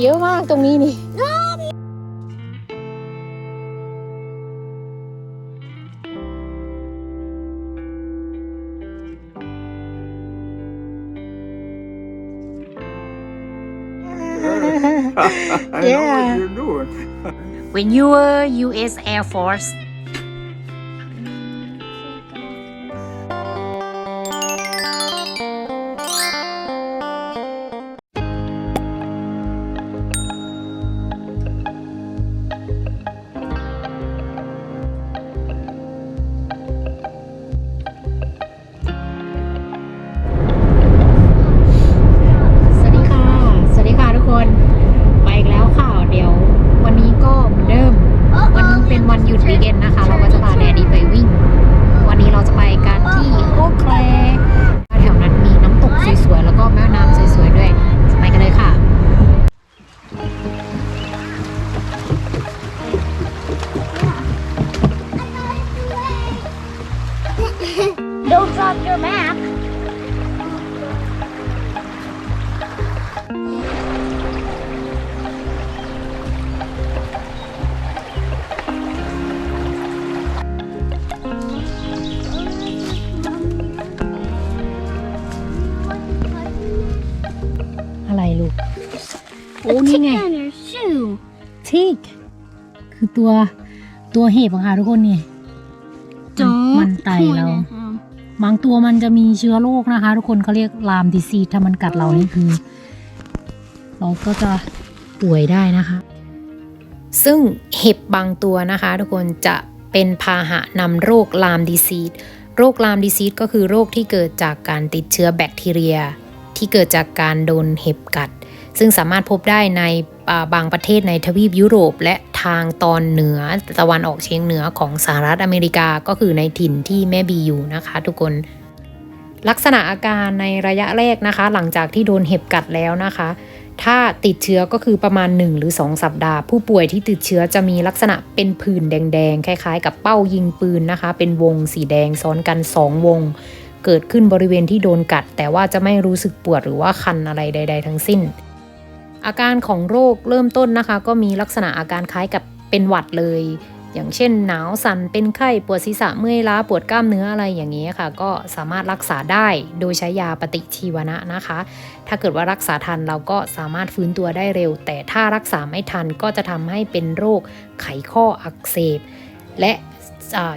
เยอะมากตรงนี้นี่ I know Yeah. what you're doing. When you were U.S. Air Force ตัวตัวเห็บอะค่ะทุกคนนี่มันไต่เรา point at him. บางตัวมันจะมีเชื้อโรคนะคะ ทุกคนเขาเรียกลามดิซีถ้ามันกัดเรานี่คือ เราก็จะป่วยได้นะคะ ซึ่งเห็บบางตัวนะคะ ทุกคนจะเป็นพาหะนำโรคลามดิซีดโรคลามดิซีดก็คือโรคที่เกิดจากการติดเชื้อแบคทีเรีย ที่เกิดจากการโดนเห็บกัด ซึ่งสามารถพบได้ในอ่าบางประเทศในทวีปยุโรปและ ทางตอนเหนือตะวันออกเฉียงเหนือของสหรัฐอเมริกาก็คือในถิ่นที่แม่บีอยู่นะคะ ทุกคน ลักษณะอาการในระยะแรกนะคะ หลังจากที่โดนเห็บกัดแล้วนะคะ ถ้าติดเชื้อก็คือประมาณ 1 หรือ 2 สัปดาห์ ผู้ป่วยที่ติดเชื้อจะมีลักษณะเป็นผื่นแดงๆ คล้ายๆ กับเป้ายิงปืนนะคะ เป็นวงสีแดงซ้อนกัน 2 วง เกิดขึ้นบริเวณที่โดนกัด แต่ว่าจะไม่รู้สึกปวดหรือว่าคันอะไรใด ๆ ทั้งสิ้น อาการของโรคเริ่มต้นนะคะ ก็มีลักษณะอาการคล้ายกับเป็นหวัดเลย อย่างเช่นหนาวสั่นเป็นไข้ปวดศีรษะเมื่อยล้าปวดกล้ามเนื้ออะไรอย่างนี้ค่ะ ก็สามารถรักษาได้โดยใช้ยาปฏิชีวนะนะคะ ถ้าเกิดว่ารักษาทันเราก็สามารถฟื้นตัวได้เร็ว แต่ถ้ารักษาไม่ทันก็จะทำให้เป็นโรคไขข้ออักเสบ และ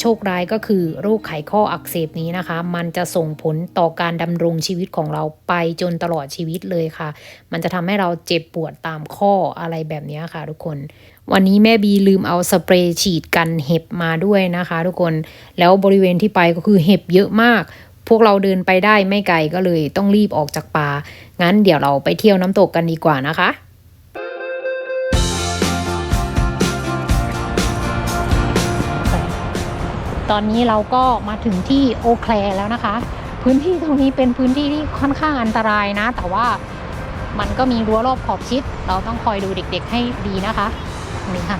โชคร้ายก็คือโรคไขข้ออักเสบนี้นะคะ มันจะส่งผลต่อการดำรงชีวิตของเราไปจนตลอดชีวิตเลยค่ะ มันจะทำให้เราเจ็บปวดตามข้ออะไรแบบนี้ค่ะ ทุกคนวันนี้แม่บีลืมเอาสเปรย์ฉีดกันเห็บมาด้วยนะคะ ทุกคนแล้วบริเวณที่ไปก็คือเห็บเยอะมาก พวกเราเดินไปได้ไม่ไกลก็เลยต้องรีบออกจากป่างั้นเดี๋ยวเราไปเที่ยวน้ำตกกันดีกว่านะคะ ตอนนี้เราก็มาถึงที่โอแคลร์แล้วนะคะ พื้นที่ตรงนี้เป็นพื้นที่ที่ค่อนข้างอันตรายนะ แต่ว่ามันก็มีรั้วรอบขอบชิด เราต้องคอยดูเด็กๆให้ดีนะคะนี่ค่ะ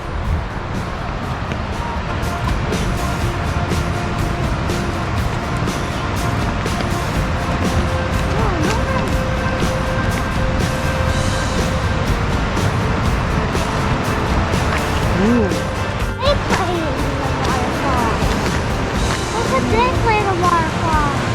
와.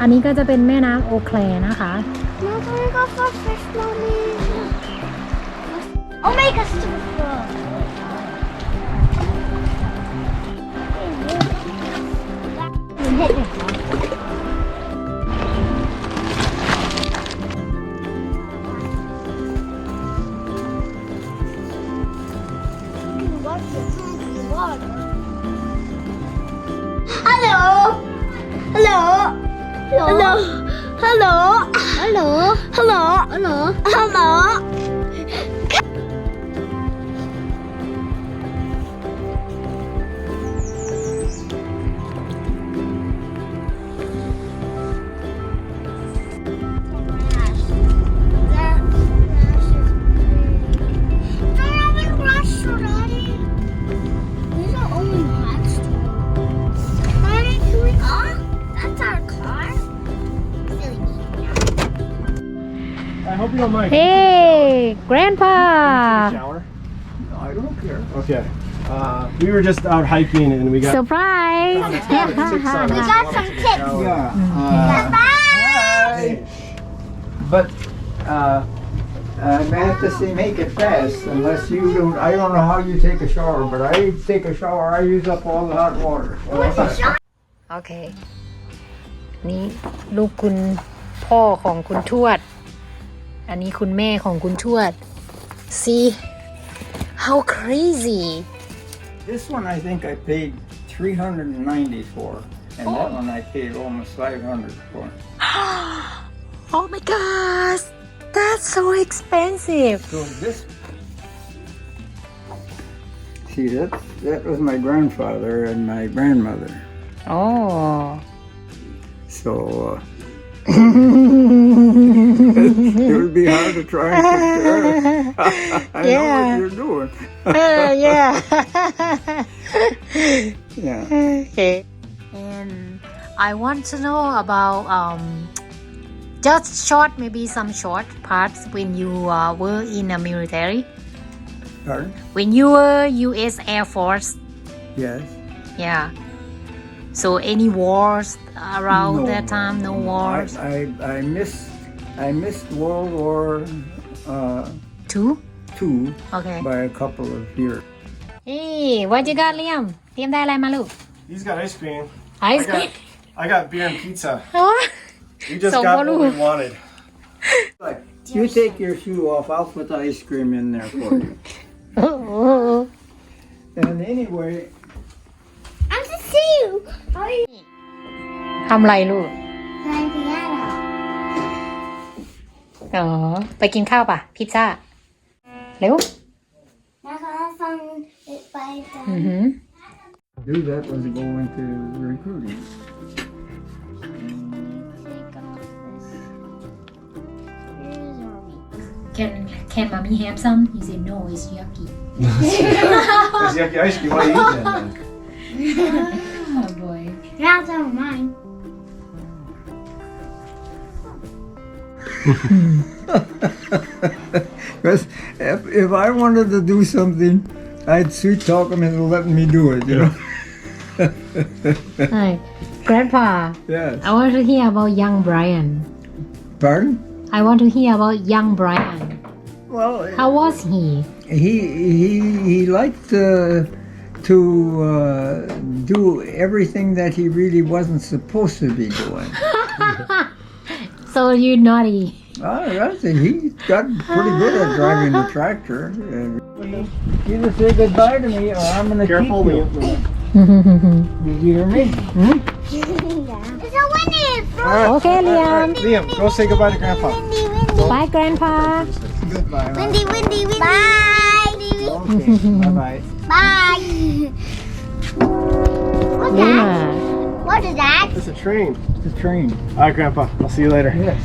อันนี้ก็จะเป็นแม่น้ำโอแคลนะคะแล้วตรงนี้ก็ก็เฟสโลมีโอเมก้าสูเฟอร์เห็นไหมค ฮัลโหล ฮัลโหล ฮัลโหล ฮัลโหล hope you don't mind. เฮ้ grandpa Shower? I don't care. Okay. Uh, we were just out hiking and we got. surprise found a ton of ticks on us. We We got wanted some to take a ticks. shower. Yeah. Uh, Bye. but uh, I have to say, make it fast. Unless you don't, I don't know how you take a shower, but I take a shower. I use up all the hot water. โอเค นี่ลูกคุณพ่อของคุณทวด อันนี้คุณแม่ของคุณทวด see how crazy This one I think I paid 390 for, and that one I paid almost 500 for. oh my gosh that's so expensive So this, see that that was my grandfather and my grandmother. oh So uh, it would be hard to try and compare. I know what you're doing. uh, yeah Yeah. okay and I want to know about um just short maybe some short parts when you uh, were in the military Pardon? when you were U.S. Air Force Yes. yeah so any wars around No, that time no wars I, I, I missed I missed World War uh, two Two okay by a couple of years. เฮ้ what you got เลียมเตรียมได้อะไรมาลูก He's got ice cream. ไอ I ศกรีม got, I got beer and pizza. โอ้ย We just So got what what do- we wanted. You take your shoe off. I'll put the ice cream in there for you. โอ้โห and anyway, I'm to see you. How are you? ทำไรลูก Playing piano. อ๋อ ไปกินข้าวป่ะ พิซซ่า เร็ว That's how I found it by อือ the. หือ do that was go into recruiting. Take off this. Here's our week. can can mommy have some he said no it's yucky There's yucky ice cream. What are you eating then? oh boy Now some of mine. Because if, if I wanted to do something, I'd sweet talk him into letting me do it, you know? hi grandpa yes. I want to hear about young Brian Pardon? I want to hear about young Brian Well, how was he he he he liked uh, to uh, do everything that he really wasn't supposed to be doing. so you naughty. I, I think he got pretty good at driving the tractor. And either say goodbye to me or I'm going to Careful keep you. Did you hear me? Hmm? Yeah. Right. Okay, Liam. Liam, go say goodbye to Grandpa. Bye, Grandpa. Goodbye. Windy, windy, windy. Bye. Okay. Bye-bye. Bye. What's that? What is that? It's a train. It's a train. All right, Grandpa. I'll see you later. Yes.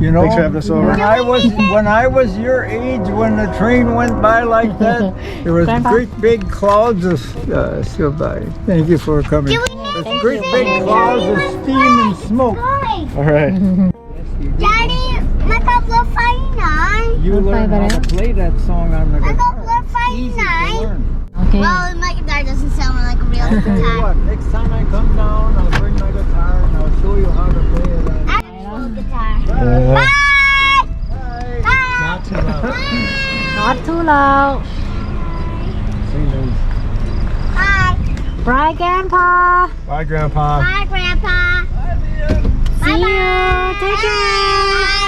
You know, Thanks for having us over. When I was when I was your age, when the train went by like that, there was Grandpa. great big clouds of uh, by. Thank you for coming. There's great big clouds of steam and smoke. All right. Daddy, you learn how to play that song on the guitar. Easy to learn. Okay. Well, my guitar doesn't sound like a real guitar. Not too loud Say no. Bye. bye grandpa Bye, Grandpa. Bye, Grandpa. see you take care Bye.